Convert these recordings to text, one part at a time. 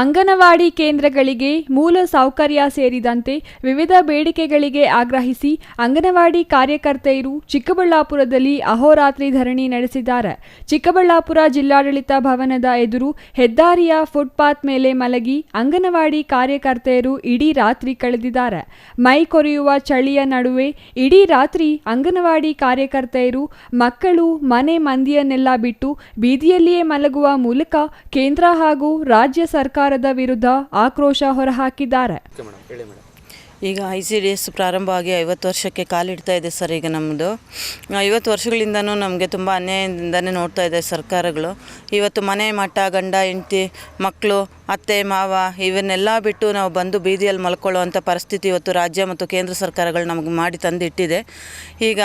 ಅಂಗನವಾಡಿ ಕೇಂದ್ರಗಳಿಗೆ ಮೂಲ ಸೌಕರ್ಯ ಸೇರಿದಂತೆ ವಿವಿಧ ಬೇಡಿಕೆಗಳಿಗೆ ಆಗ್ರಹಿಸಿ ಅಂಗನವಾಡಿ ಕಾರ್ಯಕರ್ತೆಯರು ಚಿಕ್ಕಬಳ್ಳಾಪುರದಲ್ಲಿ ಅಹೋರಾತ್ರಿ ಧರಣಿ ನಡೆಸಿದ್ದಾರೆ. ಚಿಕ್ಕಬಳ್ಳಾಪುರ ಜಿಲ್ಲಾಡಳಿತ ಭವನದ ಎದುರು ಹೆದ್ದಾರಿಯ ಫುಟ್ಪಾತ್ ಮೇಲೆ ಮಲಗಿ ಅಂಗನವಾಡಿ ಕಾರ್ಯಕರ್ತೆಯರು ಇಡೀ ರಾತ್ರಿ ಕಳೆದಿದ್ದಾರೆ. ಮೈ ಕೊರೆಯುವ ಚಳಿಯ ನಡುವೆ ಇಡೀ ರಾತ್ರಿ ಅಂಗನವಾಡಿ ಕಾರ್ಯಕರ್ತೆಯರು ಮಕ್ಕಳು, ಮನೆ ಮಂದಿಯನ್ನೆಲ್ಲ ಬಿಟ್ಟು ಬೀದಿಯಲ್ಲಿಯೇ ಮಲಗುವ ಮೂಲಕ ಕೇಂದ್ರ ಹಾಗೂ ರಾಜ್ಯ ಸರ್ಕಾರದ ವಿರುದ್ಧ ಆಕ್ರೋಶ ಹೊರಹಾಕಿದ್ದಾರೆ. ಈಗ ಐ ಸಿ ಡಿ ಎಸ್ ಪ್ರಾರಂಭ ಆಗಿ ಐವತ್ತು ವರ್ಷಕ್ಕೆ ಕಾಲಿಡ್ತಾ ಇದೆ ಸರ್ ಈಗ ನಮ್ಮದು ಐವತ್ತು ವರ್ಷಗಳಿಂದನೂ ನಮಗೆ ತುಂಬ ಅನ್ಯಾಯದಿಂದನೇ ನೋಡ್ತಾ ಇದೆ ಸರ್ಕಾರಗಳು. ಇವತ್ತು ಮನೆ ಮಠ ಗಂಡ ಹೆಂಡತಿ ಮಕ್ಕಳು ಅತ್ತೆ, ಮಾವ ಇವನ್ನೆಲ್ಲ ಬಿಟ್ಟು ನಾವು ಬಂದು ಬೀದಿಯಲ್ಲಿ ಮಲ್ಕೊಳ್ಳುವಂಥ ಪರಿಸ್ಥಿತಿ ಇವತ್ತು ರಾಜ್ಯ ಮತ್ತು ಕೇಂದ್ರ ಸರ್ಕಾರಗಳು ನಮಗೆ ಮಾಡಿ ತಂದಿಟ್ಟಿದೆ. ಈಗ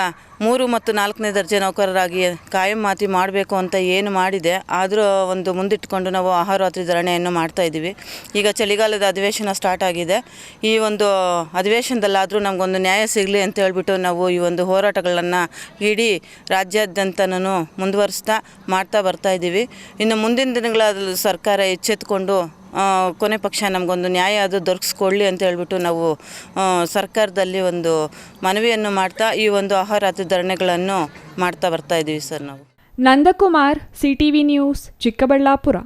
ಮೂರು ಮತ್ತು ನಾಲ್ಕನೇ ದರ್ಜೆ ನೌಕರರಾಗಿ ಕಾಯಂ ಮಾತಿ ಮಾಡಬೇಕು ಅಂತ ಏನು ಮಾಡಿದೆ. ಆದರೂ ಒಂದು ಮುಂದಿಟ್ಟುಕೊಂಡು ನಾವು ಆಹಾರಾತ್ರಿ ಧರಣೆಯನ್ನು ಮಾಡ್ತಾ ಇದ್ದೀವಿ. ಈಗ ಚಳಿಗಾಲದ ಅಧಿವೇಶನ ಸ್ಟಾರ್ಟ್ ಆಗಿದೆ. ಈ ಒಂದು ಅಧಿವೇಶನದಲ್ಲಾದರೂ ನಮಗೊಂದು ನ್ಯಾಯ ಸಿಗಲಿ ಅಂತ ಹೇಳಿಬಿಟ್ಟು ನಾವು ಈ ಒಂದು ಹೋರಾಟಗಳನ್ನು ಇಡೀ ರಾಜ್ಯಾದ್ಯಂತನೂ ಮುಂದುವರಿಸ್ತಾ, ಮಾಡ್ತಾ ಬರ್ತಾ ಇದ್ದೀವಿ. ಇನ್ನು ಮುಂದಿನ ದಿನಗಳಲ್ಲಿ ಸರ್ಕಾರ ಎಚ್ಚೆತ್ತುಕೊಂಡು ಕೊನೆ ಪಕ್ಷ ನಮಗೊಂದು ನ್ಯಾಯ ಅದು ದೊರಕಿಸ್ಕೊಳ್ಳಿ ಅಂತ ಹೇಳ್ಬಿಟ್ಟು ನಾವು ಸರ್ಕಾರದಲ್ಲಿ ಒಂದು ಮನವಿಯನ್ನು ಮಾಡ್ತಾ ಈ ಒಂದು ಆಹಾರ ಧರಣೆಗಳನ್ನು ಮಾಡ್ತಾ ಬರ್ತಾ ಇದ್ದೀವಿ ಸರ್ ನಾವು. Nandakumar CTV news, Chikkaballapur.